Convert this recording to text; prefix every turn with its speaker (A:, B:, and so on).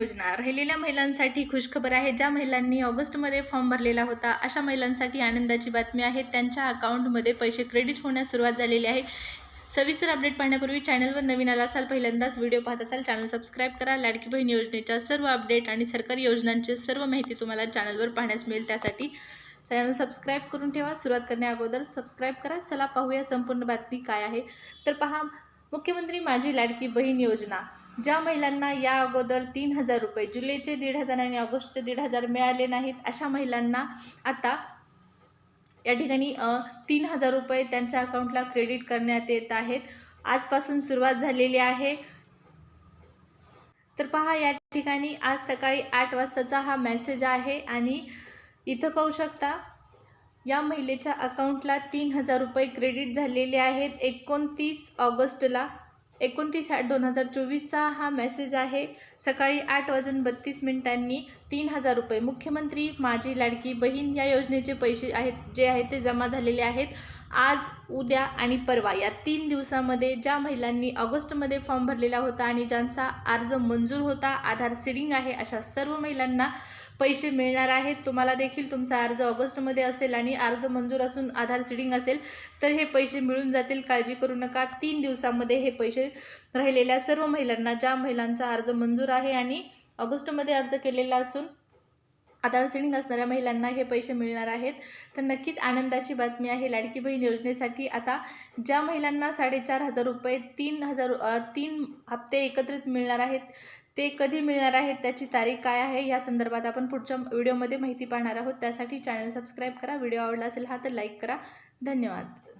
A: योजना. राहिलेल्या महिलांसाठी खुशखबर आहे. ज्या महिलांनी ऑगस्टमध्ये फॉर्म भरलेला होता अशा महिलांसाठी आनंदाची बातमी आहे. त्यांच्या अकाउंटमध्ये पैसे क्रेडिट होण्यास सुरुवात झालेली आहे. सविस्तर अपडेट पाहण्यापूर्वी चॅनलवर नवीन आला असाल पहिल्यांदाच व्हिडिओ पाहत असाल चॅनल सबस्क्राईब करा. लाडकी बहीण योजनेच्या सर्व अपडेट आणि सरकारी योजनांची सर्व माहिती तुम्हाला चॅनलवर पाहण्यास मिळेल. त्यासाठी चॅनल सबस्क्राईब करून ठेवा. सुरुवात करण्याअगोदर सबस्क्राईब करा. चला पाहूया संपूर्ण बातमी काय आहे. तर पहा मुख्यमंत्री माझी लाडकी बहीण योजना. ज्या महिलांना या अगोदर तीन हजार रुपये जुलैचे दीड हजार आणि ऑगस्टचे दीड हजार मिळाले नाहीत अशा महिलांना आता या ठिकाणी तीन हजार रुपये त्यांच्या अकाउंटला क्रेडिट करण्यात येत आहेत. आजपासून सुरुवात झालेली आहे. तर पहा या ठिकाणी आज सकाळी आठ वाजताचा हा मेसेज आहे आणि इथं पाहू शकता या महिलेच्या अकाउंटला तीन हजार रुपये क्रेडिट झालेले आहेत. एकोणतीस ऑगस्टला एकोणतीस आठ दोन हजार चोवीसचा हा मेसेज आहे. सकाळी आठ वाजून बत्तीस मिनिटांनी तीन हजार रुपये. मुख्यमंत्री माझी लाडकी बहीण या योजनेचे पैसे आहेत जे आहेत ते जमा झालेले आहेत. आज उद्या आणि परवा या तीन दिवसामध्ये ज्या महिलांनी ऑगस्टमध्ये फॉर्म भरलेला होता आणि ज्यांचा अर्ज मंजूर होता आधार सिडिंग आहे अशा सर्व महिलांना पैसे मिळणार आहेत. तुम्हाला देखील तुमचा अर्ज ऑगस्टमध्ये असेल आणि अर्ज मंजूर असून आधार सिडिंग असेल तर हे पैसे मिळून जातील. काळजी करू नका. तीन दिवसामध्ये हे पैसे राहिलेल्या सर्व महिलांना ज्या महिलांचा अर्ज मंजूर आहे आणि ऑगस्टमध्ये अर्ज केलेला असून आधार असणाऱ्या महिलांना हे पैसे मिळणार आहेत. तर नक्कीच आनंदाची बातमी आहे लाडकी बहीण योजनेसाठी. आता ज्या महिलांना साडेचार हजार रुपये तीन हजार तीन हप्ते एकत्रित मिळणार आहेत ते कधी मिळणार आहेत त्याची तारीख काय आहे या संदर्भात आपण पुढच्या व्हिडिओमध्ये माहिती पाहणार आहोत. त्यासाठी चॅनल सबस्क्राईब करा. व्हिडिओ आवडला असेल हा तर लाईक करा. धन्यवाद.